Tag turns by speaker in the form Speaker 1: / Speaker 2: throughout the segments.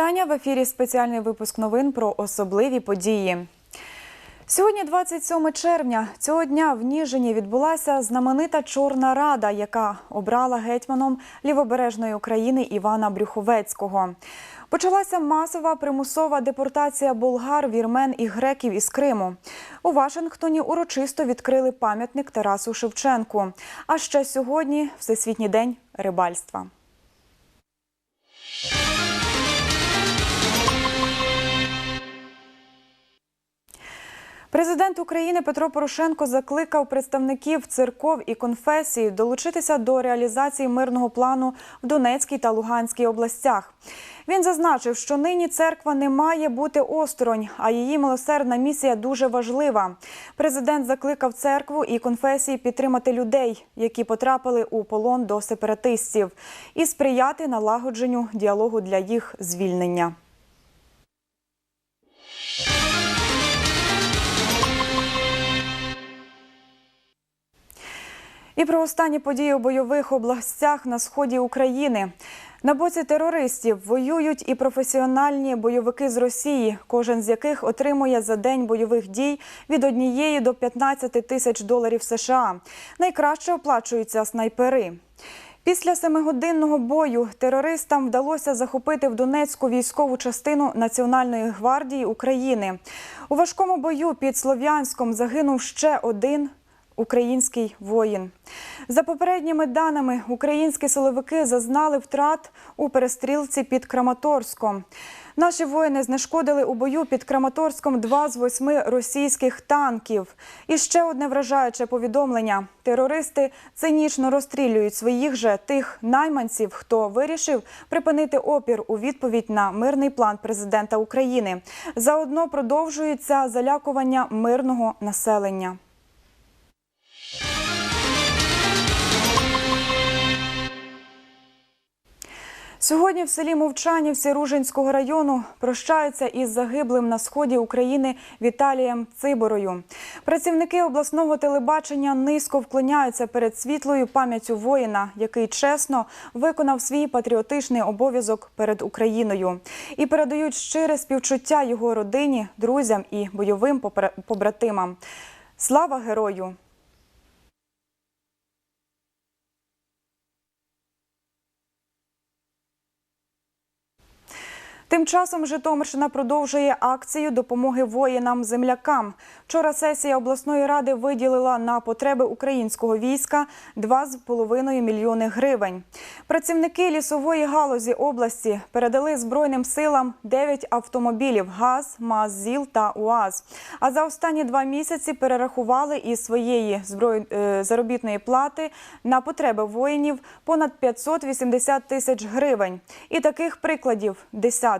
Speaker 1: Вітання в ефірі. Спеціальний випуск новин про особливі події. Сьогодні, 27 червня, цього дня в Ніжині відбулася знаменита Чорна Рада, яка обрала гетьманом лівобережної України Івана Брюховецького. Почалася масова примусова депортація болгар, вірмен і греків із Криму. У Вашингтоні урочисто відкрили пам'ятник Тарасу Шевченку. А ще сьогодні Всесвітній день рибальства. Президент України Петро Порошенко закликав представників церков і конфесій долучитися до реалізації мирного плану в Донецькій та Луганській областях. Він зазначив, що нині церква не має бути осторонь, а її милосердна місія дуже важлива. Президент закликав церкву і конфесії підтримати людей, які потрапили у полон до сепаратистів, і сприяти налагодженню діалогу для їх звільнення. І про останні події у бойових областях на сході України. На боці терористів воюють і професіональні бойовики з Росії, кожен з яких отримує за день бойових дій від однієї до 15 тисяч доларів США. Найкраще оплачуються снайпери. Після семигодинного бою терористам вдалося захопити в Донецьку військову частину Національної гвардії України. У важкому бою під Слов'янськом загинув ще один український воїн. За попередніми даними, українські силовики зазнали втрат у перестрілці під Краматорськом. Наші воїни знешкодили у бою під Краматорськом два з восьми російських танків. І ще одне вражаюче повідомлення: терористи цинічно розстрілюють своїх же тих найманців, хто вирішив припинити опір у відповідь на мирний план президента України. Заодно продовжується залякування мирного населення. Сьогодні в селі Мовчанівці Ружинського району прощаються із загиблим на сході України Віталієм Циборою. Працівники обласного телебачення низько вклоняються перед світлою пам'яттю воїна, який чесно виконав свій патріотичний обов'язок перед Україною, і передають щире співчуття його родині, друзям і бойовим побратимам. Слава герою! Тим часом Житомирщина продовжує акцію допомоги воїнам-землякам. Вчора сесія обласної ради виділила на потреби українського війська 2,5 мільйони гривень. Працівники лісової галузі області передали Збройним силам 9 автомобілів ГАЗ, МАЗ, ЗІЛ та УАЗ. А за останні два місяці перерахували із своєї зброї заробітної плати на потреби воїнів понад 580 тисяч гривень. І таких прикладів десятки.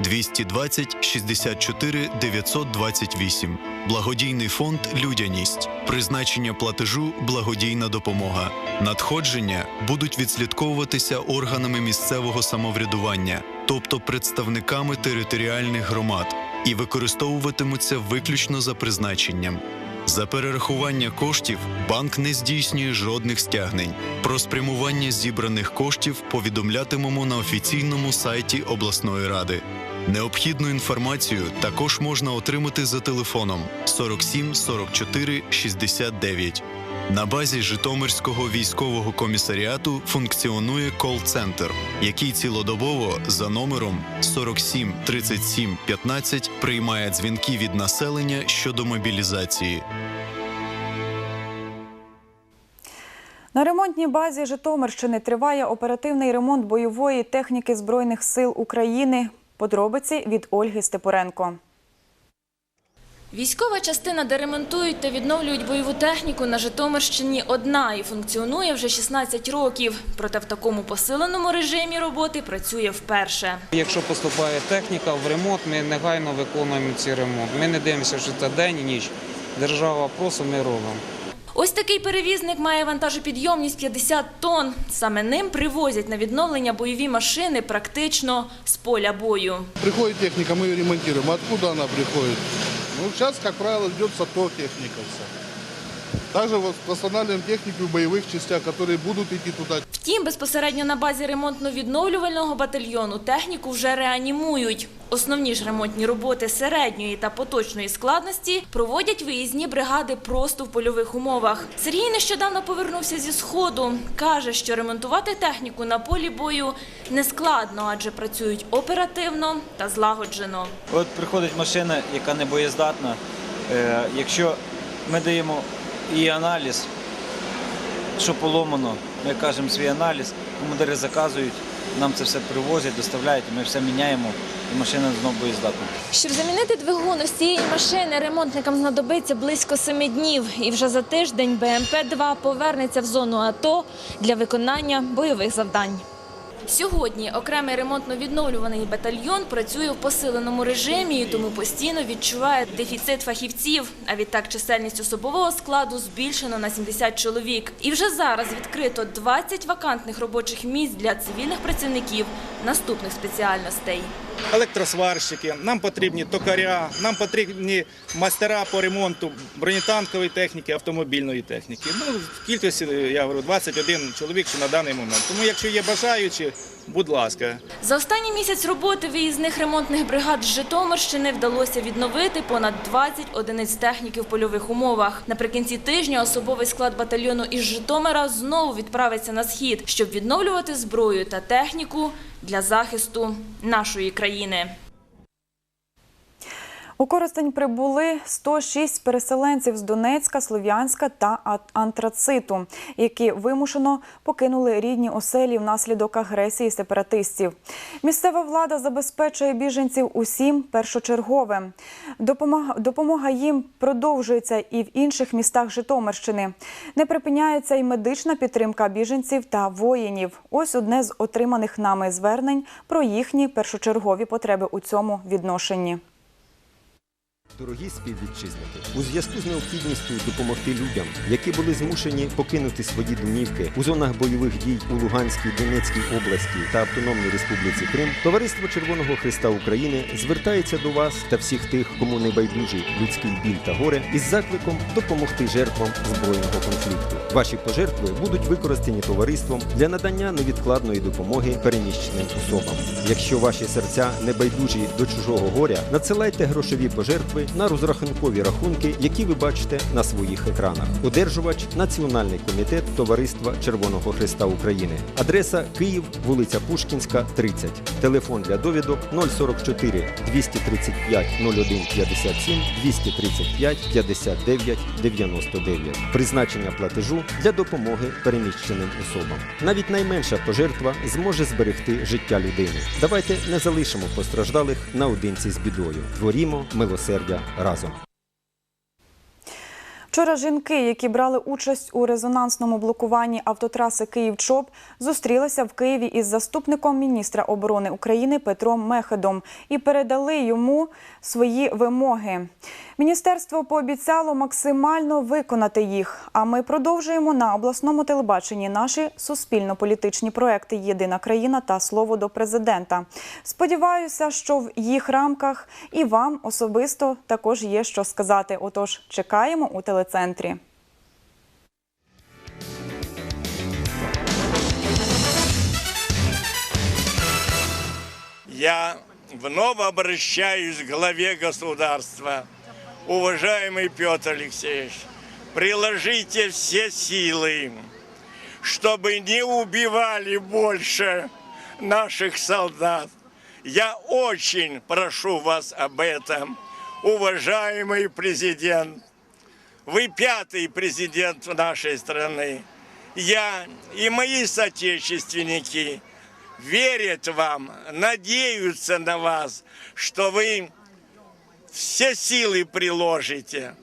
Speaker 2: 220 64 928. Благодійний фонд Людяність. Призначення платежу благодійна допомога. Надходження будуть відслідковуватися органами місцевого самоврядування, тобто представниками територіальних громад, і використовуватимуться виключно за призначенням. За перерахування коштів банк не здійснює жодних стягнень. Про спрямування зібраних коштів повідомлятимемо на офіційному сайті обласної ради. Необхідну інформацію також можна отримати за телефоном 47 44 69. На базі Житомирського військового комісаріату функціонує кол-центр, який цілодобово за номером 47 37 15 приймає дзвінки від населення щодо мобілізації.
Speaker 1: На ремонтній базі Житомирщини триває оперативний ремонт бойової техніки Збройних сил України. Подробиці від Ольги Степуренко.
Speaker 3: Військова частина, де ремонтують та відновлюють бойову техніку на Житомирщині одна і функціонує вже 16 років. Проте в такому посиленому режимі роботи працює вперше.
Speaker 4: Якщо поступає техніка в ремонт, ми негайно виконуємо ці ремонт. Ми не дивимося, що це день і ніч. Держава просить, ми робимо.
Speaker 3: Ось такий перевізник має вантажопідйомність 50 тонн. Саме ним привозять на відновлення бойові машини практично з поля бою.
Speaker 5: Приходить техніка, ми її ремонтуємо. Откуда вона приходить? Ну, зараз, як правило, йде с техніка. Также вот восстанавливаем технику в боевых частях, которые будут идти туда.
Speaker 3: Втім, безпосередньо на базі ремонтно-відновлювального батальйону техніку вже реанімують. Основні ж ремонтні роботи середньої та поточної складності проводять виїзні бригади просто в польових умовах. Сергій нещодавно повернувся зі сходу. каже, що ремонтувати техніку на полі бою не складно, адже працюють оперативно та злагоджено.
Speaker 6: От приходить машина, яка не боєздатна. Е, Якщо ми даємо її аналіз, що поломано, ми кажемо свій аналіз, командири заказують, нам це все привозять, доставляють, ми все міняємо, і машина знову боєздатна.
Speaker 3: Щоб замінити двигун ось цієї машини, ремонтникам знадобиться близько семи днів. І вже за тиждень БМП-2 повернеться в зону АТО для виконання бойових завдань. Сьогодні окремий ремонтно-відновлюваний батальйон працює в посиленому режимі, і тому постійно відчуває дефіцит фахівців. А відтак чисельність особового складу збільшено на 70 чоловік. І вже зараз відкрито 20 вакантних робочих місць для цивільних працівників наступних спеціальностей.
Speaker 7: Електросварщики, нам потрібні токаря, нам потрібні майстера по ремонту бронетанкової техніки, автомобільної техніки. Ну, в кількості, я говорю, 21 чоловік на даний момент. Тому якщо є бажаючі, будь ласка.
Speaker 3: За останній місяць роботи виїзних ремонтних бригад з Житомирщини вдалося відновити понад 20 одиниць техніки в польових умовах. Наприкінці тижня особовий склад батальйону із Житомира знову відправиться на схід, щоб відновлювати зброю та техніку для захисту нашої країни.
Speaker 1: У Коростень прибули 106 переселенців з Донецька, Слов'янська та Антрациту, які вимушено покинули рідні оселі внаслідок агресії сепаратистів. Місцева влада забезпечує біженців усім першочергове. Допомога, їм продовжується і в інших містах Житомирщини. Не припиняється й медична підтримка біженців та воїнів. Ось одне з отриманих нами звернень про їхні першочергові потреби у цьому відношенні.
Speaker 8: Дорогі співвітчизники, у зв'язку з необхідністю допомогти людям, які були змушені покинути свої домівки у зонах бойових дій у Луганській, Донецькій області та Автономній Республіці Крим, Товариство Червоного Христа України звертається до вас та всіх тих, кому не людський біль та горе, із закликом допомогти жертвам збройного конфлікту. Ваші пожертви будуть використані товариством для надання невідкладної допомоги переміщеним особам. Якщо ваші серця не байдужі до чужого горя, надсилайте грошові пожертви на розрахункові рахунки, які ви бачите на своїх екранах. Одержувач Національний комітет Товариства Червоного Христа України. Адреса Київ, вулиця Пушкінська, 30. Телефон для довідок 044 235 01 57 235 59 99. Призначення платежу для допомоги переміщеним особам. Навіть найменша пожертва зможе зберегти життя людини. Давайте не залишимо постраждалих наодинці з бідою. Творімо милосердя разом.
Speaker 1: Вчора жінки, які брали участь у резонансному блокуванні автотраси Київ-Чоп, зустрілися в Києві із заступником міністра оборони України Петром Мехедом і передали йому свої вимоги. Міністерство пообіцяло максимально виконати їх. А ми продовжуємо на обласному телебаченні наші суспільно-політичні проекти Єдина країна та слово до президента. Сподіваюся, що в їх рамках і вам особисто також є що сказати. Отож, чекаємо у телецентрі.
Speaker 9: Я вновь обращаюсь к главе государства. Уважаемый Петр Алексеевич, приложите все силы, чтобы не убивали больше наших солдат. Я очень прошу вас об этом, уважаемый президент. Вы пятый президент нашей страны. Я и мои соотечественники – верят вам, надеются на вас, что вы все силы приложите,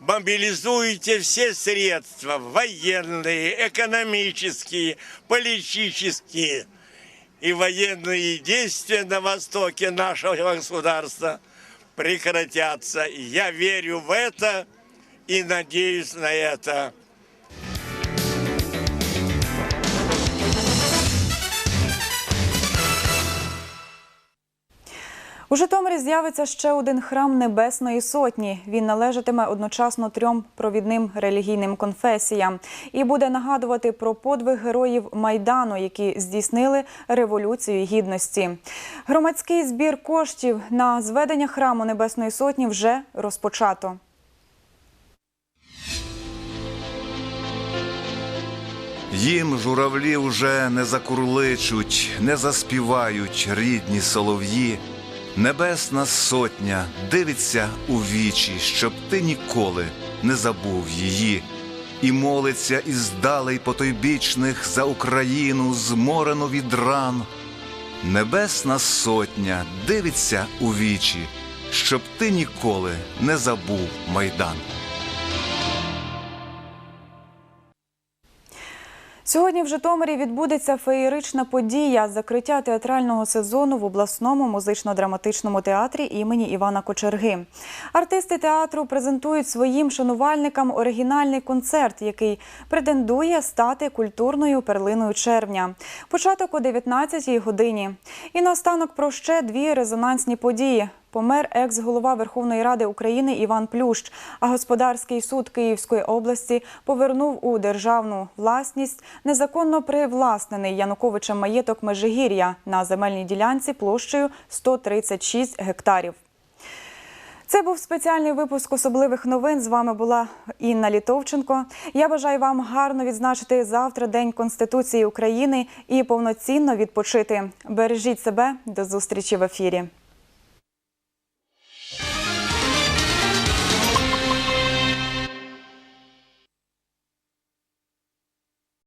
Speaker 9: мобилизуете все средства, военные, экономические, политические и военные действия на востоке нашего государства прекратятся. Я верю в это и надеюсь на это.
Speaker 1: У Житомирі з'явиться ще один храм Небесної Сотні. Він належатиме одночасно трьом провідним релігійним конфесіям і буде нагадувати про подвиг героїв Майдану, які здійснили революцію гідності. Громадський збір коштів на зведення храму Небесної Сотні вже розпочато.
Speaker 10: Їм журавлі вже не закурличуть, не заспівають рідні солов'ї. Небесна сотня дивиться у вічі, щоб ти ніколи не забув її, і молиться із далей потойбічних за Україну, зморену від ран. Небесна сотня дивиться у вічі, щоб ти ніколи не забув майдан.
Speaker 1: Сьогодні в Житомирі відбудеться феєрична подія закриття театрального сезону в обласному музично-драматичному театрі імені Івана Кочерги. Артисти театру презентують своїм шанувальникам оригінальний концерт, який претендує стати культурною перлиною червня. Початок о 19-й годині. І наостанок про ще дві резонансні події. Помер екс-голова Верховної Ради України Іван Плющ, а господарський суд Київської області повернув у державну власність незаконно привласнений Януковичем маєток Межигір'я на земельній ділянці площею 136 гектарів. Це був спеціальний випуск особливих новин. З вами була Інна Літовченко. Я бажаю вам гарно відзначити завтра День Конституції України і повноцінно відпочити. Бережіть себе до зустрічі в ефірі.